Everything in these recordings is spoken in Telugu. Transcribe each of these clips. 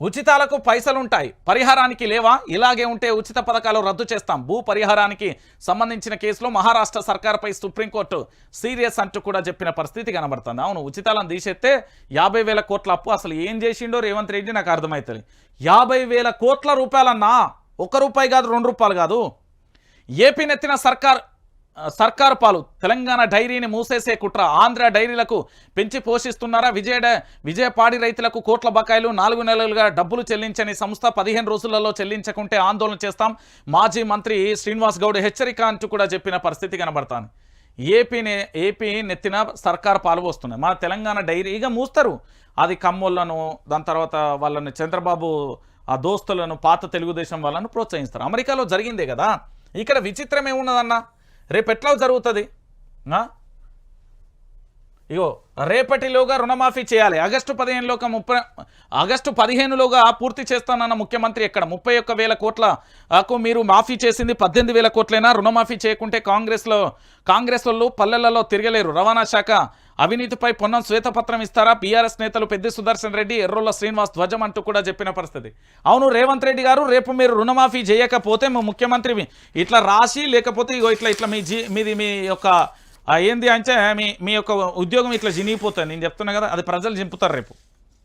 ఉచితాలకు పైసలుంటాయి. పరిహారానికి లేవా? ఇలాగే ఉంటే ఉచిత పథకాలు రద్దు చేస్తాం. భూ పరిహారానికి సంబంధించిన కేసులో మహారాష్ట్ర సర్కార్పై సుప్రీంకోర్టు సీరియస్ అంటూ కూడా చెప్పిన పరిస్థితి కనబడుతుంది. అవును ఉచితాలను తీసేస్తే యాభై వేల కోట్ల అప్పు అసలు ఏం చేసిండో రేవంత్ రెడ్డి నాకు అర్థమవుతుంది యాభై వేల కోట్ల రూపాయలన్నా ఒక రూపాయి కాదు రెండు రూపాయలు కాదు. ఏపీ నెత్తిన సర్కార్ సర్కార్ పాలు తెలంగాణ డైరీని మూసేసే కుట్ర ఆంధ్ర డైరీలకు పెంచి పోషిస్తున్నారా? విజయ విజయపాడి రైతులకు కోట్ల బకాయిలు నాలుగు నెలలుగా డబ్బులు చెల్లించని సంస్థ పదిహేను రోజులలో చెల్లించకుంటే ఆందోళన చేస్తాం. మాజీ మంత్రి శ్రీనివాస్ గౌడ్ హెచ్చరిక అంటూ కూడా చెప్పిన పరిస్థితి కనబడతాను ఏపీని ఏపీ నెత్తిన సర్కార్ పాలు వస్తున్నాయి మన తెలంగాణ డైరీ ఇక మూస్తారు. అది కమ్మోళ్ళను దాని తర్వాత వాళ్ళని చంద్రబాబు ఆ దోస్తులను పాత తెలుగుదేశం వాళ్ళను ప్రోత్సహిస్తారు. అమెరికాలో జరిగిందే కదా? ఇక్కడ విచిత్రం ఏమున్నదన్నా రేపు ఎట్లా జరుగుతుంది ఇగో రేపటిలోగా రుణమాఫీ చేయాలి. ఆగస్టు పదిహేనులోగా ముప్పై ఆగస్టు పదిహేనులోగా పూర్తి చేస్తానన్న ముఖ్యమంత్రి ఎక్కడ? ముప్పై ఒక్క వేల కోట్లకు మీరు మాఫీ చేసింది పద్దెనిమిది వేల కోట్లైనా? రుణమాఫీ చేయకుంటే కాంగ్రెస్లో కాంగ్రెస్ వాళ్ళు పల్లెలలో తిరగలేరు. రవాణా శాఖ అవినీతిపై పొన్నం శ్వేతపత్రం ఇస్తారా? బీఆర్ఎస్ నేతలు పెద్ది సుదర్శన్ రెడ్డి ఎర్రోల శ్రీనివాస్ ధ్వజం అంటూ కూడా చెప్పిన పరిస్థితి. అవును రేవంత్ రెడ్డి గారు రేపు మీరు రుణమాఫీ చేయకపోతే మా ముఖ్యమంత్రి ఇట్లా రాసి లేకపోతే ఇగో ఇట్లా ఇట్లా మీ జీ మీది మీ యొక్క ఏంది అంటే మీ మీ యొక్క ఉద్యోగం ఇట్లా జినిగిపోతుంది. నేను చెప్తున్నా కదా అది ప్రజలు చింపుతారు రేపు.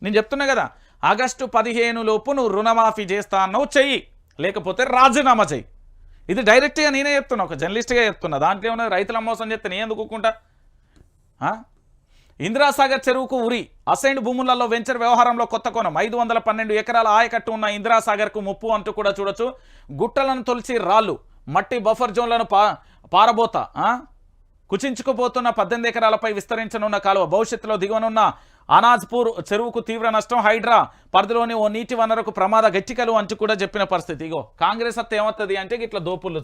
నేను చెప్తున్నా కదా ఆగస్టు పదిహేను లోపు నువ్వు రుణమాఫీ చేస్తా అన్నావు చెయ్యి. లేకపోతే రాజీనామా చెయ్యి. ఇది డైరెక్ట్గా నేనే చెప్తున్నా ఒక జర్నలిస్ట్గా చెప్తున్నా. దాంట్లో ఏమన్నా రైతుల మోసం చెప్తే నేను ఎందుకు ఇందిరాసాగర్ చెరువుకు ఉరి అసైన్డ్ భూములలో వెంచర్ వ్యవహారంలో కొత్త కోణం. ఐదు వందల పన్నెండు ఎకరాల ఆయకట్టు ఉన్న ఇందిరాసాగర్కు ముప్పు అంటూ కూడా చూడొచ్చు. గుట్టలను తొలిచి రాళ్ళు మట్టి బఫర్ జోన్లను పా పారబోత ఆ? కుచించుకుపోతున్న పద్దెనిమిది ఎకరాలపై విస్తరించనున్న కాలువ భవిష్యత్తులో దిగువనున్న అనాజ్పూర్ చెరువుకు తీవ్ర నష్టం. హైడ్రా పరిధిలోని ఓ నీటి వనరుకు ప్రమాద గట్టికలు అంటూ కూడా చెప్పిన పరిస్థితి. ఇగో కాంగ్రెస్ అత్త ఏమవుతుంది అంటే ఇట్లా దోపులు